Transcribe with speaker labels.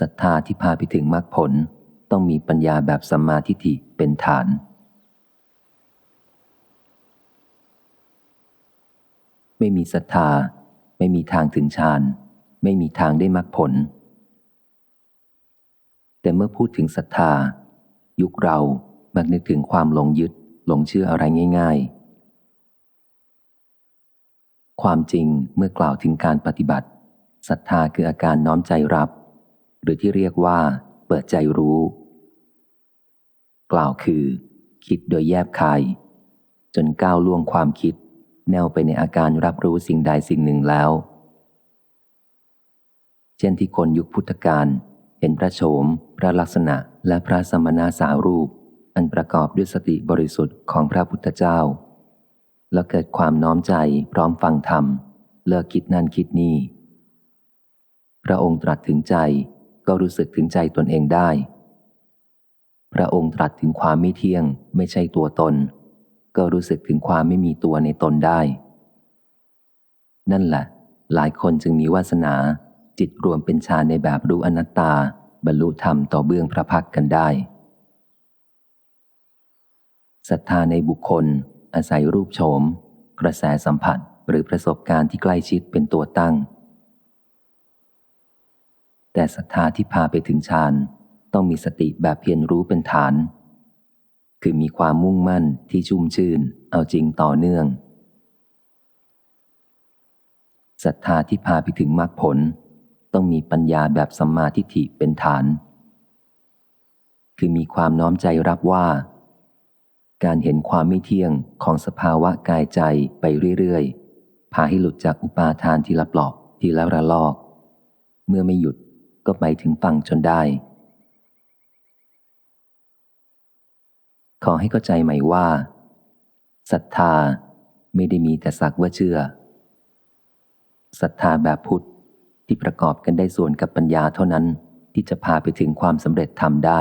Speaker 1: ศรัทธาที่พาไปถึงมรรคผล ต้องมีปัญญาแบบสัมมาทิฏฐิเป็นฐาน ไม่มีศรัทธา ไม่มีทางถึงฌานไม่มีทางได้มรรคผล แต่เมื่อพูดถึงศรัทธา ยุคเรามักนึกถึงความหลงยึดหลงเชื่ออะไรง่าย ๆ ความจริงเมื่อกล่าวถึงการปฏิบัติศรัทธาคืออาการน้อมใจรับ รือที่เรียกว่าเปิดใจรู้ กล่าวคือ คิดโดยแยบคาย จนก้าวล่วงความคิด แนวไปในอาการรับรู้สิ่งใดสิ่งหนึ่งแล้ว เช่นที่คนยุคพุทธกาลเห็นพระโฉม พระลักษณะและพระสมณาสารูป อันประกอบด้วยสติบริสุทธิ์ของพระพุทธเจ้า แล้วเกิดความน้อมใจพร้อมฟังธรรม เลิกคิดนั่นคิดนี่ พระองค์ตรัสถึงใจ ก็รู้สึกถึงใจตนเองได้ พระองค์ตรัสถึงความไม่เที่ยง ไม่ใช่ตัวตน ก็รู้สึกถึงความไม่มีตัวในตนได้ นั่นแหละ หลายคนจึงมีวาสนา จิตรวมเป็นฌานในแบบรู้อนัตตา บรรลุธรรมต่อเบื้องพระพักกันได้ศรัทธาในบุคคล อาศัยรูปโฉม กระแสสัมผัสหรือประสบการณ์ที่ใกล้ชิดเป็นตัวตั้ง แต่ศรัทธาที่พาไปถึงฌานต้องมีสติแบบเพียรรู้เป็นฐาน คือมีความมุ่งมั่นที่ชุ่มชื่น เอาจริงต่อเนื่องศรัทธาที่พาไปถึงมรรคผล ต้องมีปัญญาแบบสัมมาทิฏฐิเป็นฐาน คือมีความน้อมใจรับว่า การเห็นความไม่เที่ยงของสภาวะกายใจไปเรื่อยๆพาให้หลุดจากอุปาทานทีละปลอกทีละระลอก เมื่อไม่หยุด ก็ไปถึงฝั่งจนได้ ขอให้เข้าใจใหม่ว่าศรัทธาไม่ได้มีแต่สักว่าเชื่อศรัทธาแบบพุทธที่ประกอบกันได้ส่วนกับปัญญาเท่านั้นที่จะพาไปถึงความสำเร็จทำได้